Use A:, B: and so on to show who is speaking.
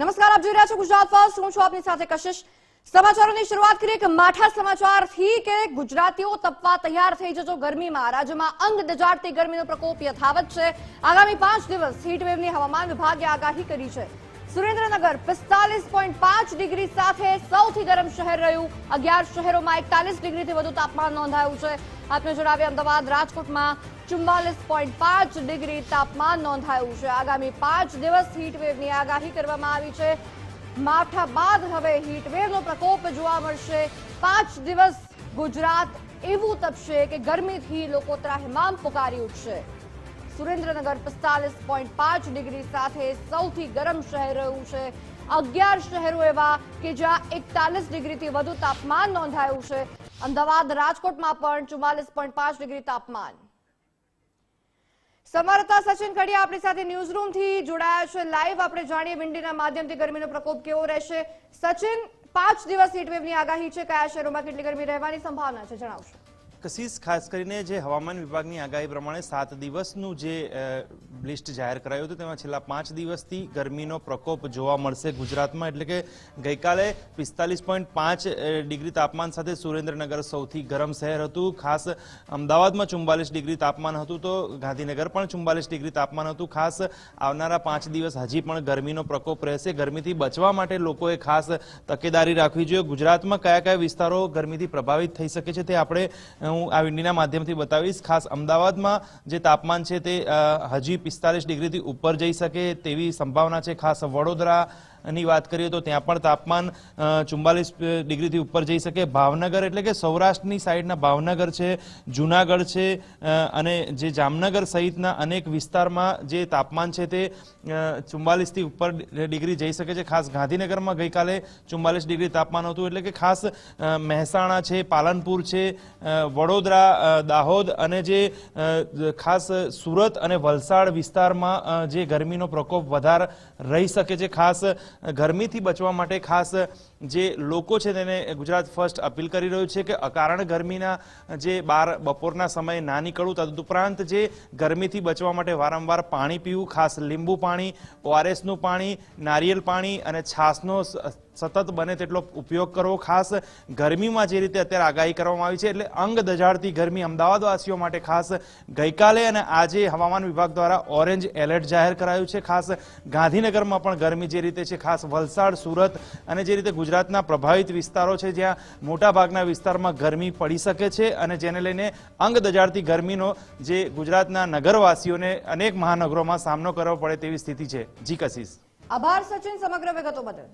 A: નમસ્કાર, આપ જોઈ રહ્યા છો ગુજરાત ફર્સ્ટ. હું છું આપની સાથે કશિશ. સમાચારોની શરૂઆત કરીએ કે માઠા સમાચારથી કે ગુજરાતીઓ તપવા તૈયાર થઈ જજો ગરમીમાં. રાજ્યમાં અંગ દજાડતી ગરમીનો પ્રકોપ યથાવત છે. આગામી પાંચ દિવસ હીટવેવની હવામાન વિભાગે આગાહી કરી છે. સુરેન્દ્રનગર પિસ્તાલીસ પોઈન્ટ પાંચ ડિગ્રી સાથે સૌથી ગરમ શહેર રહ્યું. અગિયાર શહેરોમાં એકતાલીસ ડિગ્રીથી વધુ તાપમાન નોંધાયું છે. આપને જણાવીએ, અમદાવાદ, રાજકોટમાં ચુમ્માલીસ પોઈન્ટ પાંચ ડિગ્રી તાપમાન નોંધાયું છે. આગામી પાંચ દિવસ હીટવેવની આગાહી કરવામાં આવી છે. માવઠા બાદ હવે હીટવેવનો પ્રકોપ જોવા મળશે. પાંચ દિવસ ગુજરાત એવું તપશે કે ગરમીથી લોકો ત્રાહિમામ પુકારી ઉઠશે. સુરેન્દ્રનગર પિસ્તાલીસ પોઈન્ટ પાંચ ડિગ્રી સાથે સૌથી ગરમ શહેર રહ્યું છે. અગિયાર શહેરો એવા કે જ્યાં એકતાલીસ ડિગ્રીથી વધુ તાપમાન નોંધાયું છે. અમદાવાદ રાજકોટમાં પણ ચુમ્માલીસ પોઈન્ટ પાંચ ડિગ્રી તાપમાન. સંવાદદાતા સચિન કડિયા આપણી સાથે ન્યૂઝ રૂમથી જોડાયા છે. લાઈવ આપણે જાણીએ વિંડીના માધ્યમથી ગરમીનો પ્રકોપ કેવો રહેશે. સચિન, પાંચ દિવસ હીટવેવની આગાહી છે. કયા શહેરોમાં કેટલી ગરમી રહેવાની સંભાવના છે? જણાવશો.
B: કશિશ ખાસ કરીને જે હવામાન વિભાગની આગાહી પ્રમાણે સાત દિવસનું જે લિસ્ટ જાહેર કરાયું હતું, તેમાં છેલ્લા પાંચ દિવસથી ગરમીનો પ્રકોપ જોવા મળશે ગુજરાતમાં. એટલે કે ગઈકાલે પિસ્તાલીસ પોઈન્ટ પાંચ ડિગ્રી તાપમાન સાથે સુરેન્દ્રનગર સૌથી ગરમ શહેર હતું. ખાસ અમદાવાદમાં ચુમ્બાલીસ ડિગ્રી તાપમાન હતું તો ગાંધીનગર પણ ચુમ્બાલીસ ડિગ્રી તાપમાન હતું. ખાસ આવનારા પાંચ દિવસ હજી પણ ગરમીનો પ્રકોપ રહેશે. ગરમીથી બચવા માટે લોકોએ ખાસ તકેદારી રાખવી જોઈએ. ગુજરાતમાં કયા કયા વિસ્તારો ગરમીથી પ્રભાવિત થઈ શકે છે તે આપણે હું આ વિંડીના માધ્યમથી બતાવીશ. ખાસ અમદાવાદમાં જે તાપમાન છે તે હજી પિસ્તાલીસ ડિગ્રીથી ઉપર જઈ શકે તેવી સંભાવના છે. ખાસ વડોદરા ની વાત કરીએ તો ત્યાં પણ તાપમાન ચુમ્બાલીસ ડિગ્રીથી ઉપર જઈ શકે. ભાવનગર એટલે કે સૌરાષ્ટ્રની સાઈડના ભાવનગર છે, જુનાગઢ છે અને જે જામનગર સહિતના અનેક વિસ્તારમાં જે તાપમાન છે તે ચુમ્બાલીસથી ઉપર ડિગ્રી જઈ શકે છે. ખાસ ગાંધીનગરમાં ગઈકાલે ચુમ્બાલીસ ડિગ્રી તાપમાન હતું. એટલે કે ખાસ મહેસાણા છે, પાલનપુર છે વડોદરા દાહોદ અને જે ખાસ સુરત અને વલસાડ વિસ્તારમાં જે ગરમીનો પ્રકોપ વધારે રહી શકે છે. ખાસ ગરમીથી બચવા માટે ખાસ જે લોકો છે તેને ગુજરાત ફર્સ્ટ અપીલ કરી રહ્યું છે કે અકારણ ગરમીના જે બાર બપોરના સમયે ના નીકળવું, તદુપરાંત જે ગરમીથી બચવા માટે વારંવાર પાણી પીવું, ખાસ લીંબુ પાણી, ઓઆરએસનું પાણી, નારિયેલ પાણી અને છાશનો સ- સતત બને તેટલો ઉપયોગ કરવો. ખાસ ગરમીમાં જે રીતે અત્યારે આગાહી કરવામાં આવી છે, એટલે અંગ દજાડતી ગરમી અમદાવાદવાસીઓ માટે ખાસ ગઈકાલે અને આજે હવામાન વિભાગ દ્વારા ઓરેન્જ એલર્ટ જાહેર કરાયું છે. ખાસ ગાંધીનગરમાં પણ ગરમી જે રીતે છે, ખાસ વલસાડ, સુરત અને જે રીતે ગુજરાતના પ્રભાવિત વિસ્તારો છે, જ્યાં મોટાભાગના વિસ્તારમાં ગરમી પડી શકે છે અને જેને લઈને અંગ દજાડતી ગરમીનો જે ગુજરાતના નગરવાસીઓને અનેક મહાનગરોમાં સામનો કરવો પડે તેવી સ્થિતિ છે. જી કશીશ.
A: આભાર સચિન, સમગ્ર વિગતો બદલ.